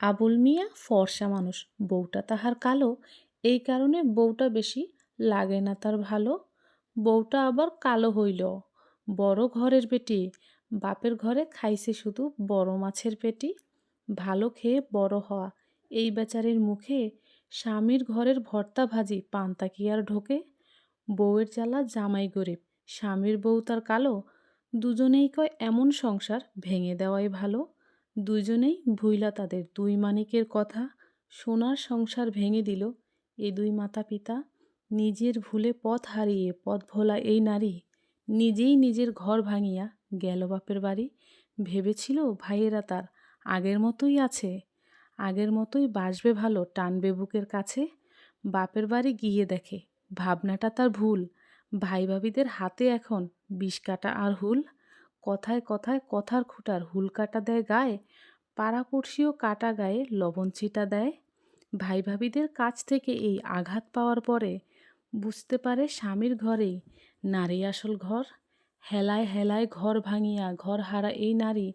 আবুল মিয়া ফর্সা মানুষ। বউটা তাহার কালো, এই কারণে বউটা বেশি লাগে না তার ভালো। বউটা আবার কালো হইল। বড় ঘরের বেটি বাপের ঘরে খাইছে শুধু বড় মাছের পেটি। ভালো খেয়ে বড় হওয়া। এই বেচারির মুখে স্বামীর ঘরের ভর্তা ভাজি পান্তা কি আর ঢোকে? বউয়ের জ্বালা জামাই গরিব। স্বামীর বউ তার কালো। দুজনেই কয় এমন সংসার ভেঙে দেওয়াই ভালো। দুজনেই ভুইলা তাদের দুই মানিকের কথা সোনার সংসার ভেঙে দিল। এই দুই মাতা পিতা নিজের ভুলে পথ হারিয়ে পথ ভোলা এই নারী নিজেই নিজের ঘর ভাঙিয়া গেল বাপের বাড়ি। ভেবেছিল ভাইয়েরা তার আগের মতোই আছে, আগের মতোই বাসবে ভালো, টানবে বুকের কাছে। বাপের বাড়ি গিয়ে দেখে, ভাবনাটা তার ভুল। ভাই ভাবিদের হাতে এখন বিষ কাটা আর হুল। কথায় কথায় কথার খুঁটার হুল কাটা দেয় গায়ে, পাড়াপড়শিও কাটা গায়ে লবণ ছিটা দেয়। ভাই ভাবিদের কাছ থেকে এই আঘাত পাওয়ার পরে বুঝতে পারে স্বামীর ঘরেই নারী আসল ঘর। হেলায় হেলায় ঘর ভাঙিয়া ঘর হারা এই নারী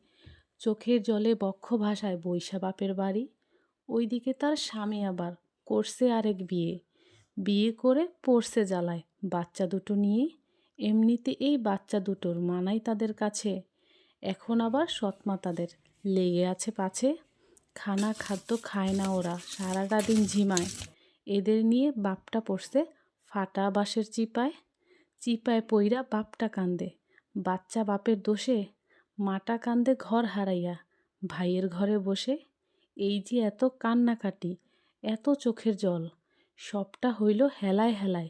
চোখের জলে বক্ষ ভাষায় বৈশা বাপের বাড়ি। ওইদিকে তার স্বামী আবার করছে আরেক বিয়ে। বিয়ে করে পড়ছে জ্বালায়, বাচ্চা দুটো নিয়ে এমনিতে এই বাচ্চা দুটোর মানাই তাদের কাছে। এখন আবার সৎমা তাদের লেগে আছে পাছে। খানা খাদ্য খায় না ওরা, সারাটা দিন ঝিমায়। এদের নিয়ে বাপটা পড়ছে ফাটা বাঁশের চিপায়। চিপায় পইরা বাপটা কান্দে, বাচ্চা বাপের দোষে। মাটা কান্দে ঘর হারাইয়া, ভাইয়ের ঘরে বসে। এই যে এত কান্নাকাটি, এত চোখের জল, সবটা হইল হেলায় হেলায়।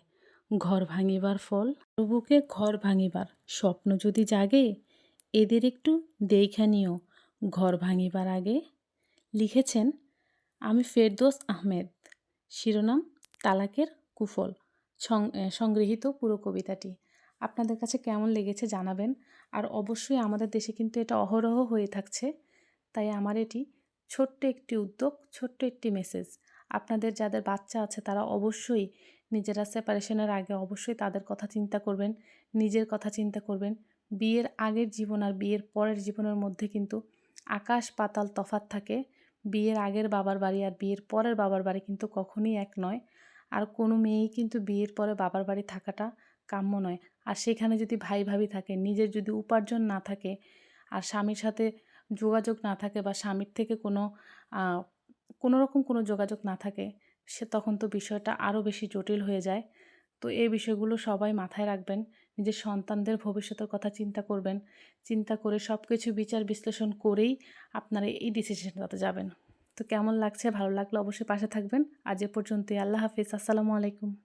ঘর ভাঙিবার ফল, প্রভুকে ঘর ভাঙিবার স্বপ্ন যদি জাগে, এদের একটু দেইখা নিও। ঘর ভাঙিবার আগে লিখেছেন আমি ফেরদোস আহমেদ। শিরোনাম, তালাকের কুফল সংগৃহীত পুরো কবিতাটি। আপনাদের কাছে কেমন লেগেছে জানাবেন। আর অবশ্যই আমাদের দেশে কিন্তু এটা অহরহ হয়ে থাকছে। তাই আমার এটি ছোট্ট একটি উদ্যোগ, ছোট্ট একটি মেসেজ আপনাদের যাদের বাচ্চা আছে, তারা অবশ্যই নিজেরা সেপারেশনের আগে অবশ্যই তাদের কথা চিন্তা করবেন, নিজের কথা চিন্তা করবেন। বিয়ের আগের জীবন আর বিয়ের পরের জীবনের মধ্যে কিন্তু আকাশ পাতাল তফাত থাকে। বিয়ের আগের বাবার বাড়ি আর বিয়ের পরের বাবার বাড়ি কিন্তু কখনই এক নয়। আর কোনো মেয়েই কিন্তু বিয়ের পরে বাবার বাড়ি থাকাটা কাম্য নয়। আর সেখানে যদি ভাই ভাবি থাকে, নিজের যদি উপার্জন না থাকে, আর স্বামীর সাথে যোগাযোগ না থাকে বা স্বামীর থেকে কোনো কোনো রকম কোনো যোগাযোগ না থাকে, সে তখন তো বিষয়টা আরও বেশি জটিল হয়ে যায়। তো এই বিষয়গুলো সবাই মাথায় রাখবেন, নিজের সন্তানদের ভবিষ্যতের কথা চিন্তা করবেন, চিন্তা করে সব কিছু বিচার বিশ্লেষণ করেই আপনারা এই ডিসিশনটাতে যাবেন। তো কেমন লাগছে, ভালো লাগলে অবশ্যই পাশে থাকবেন। আজ এ পর্যন্তই, আল্লাহ হাফিজ, আসসালামু আলাইকুম।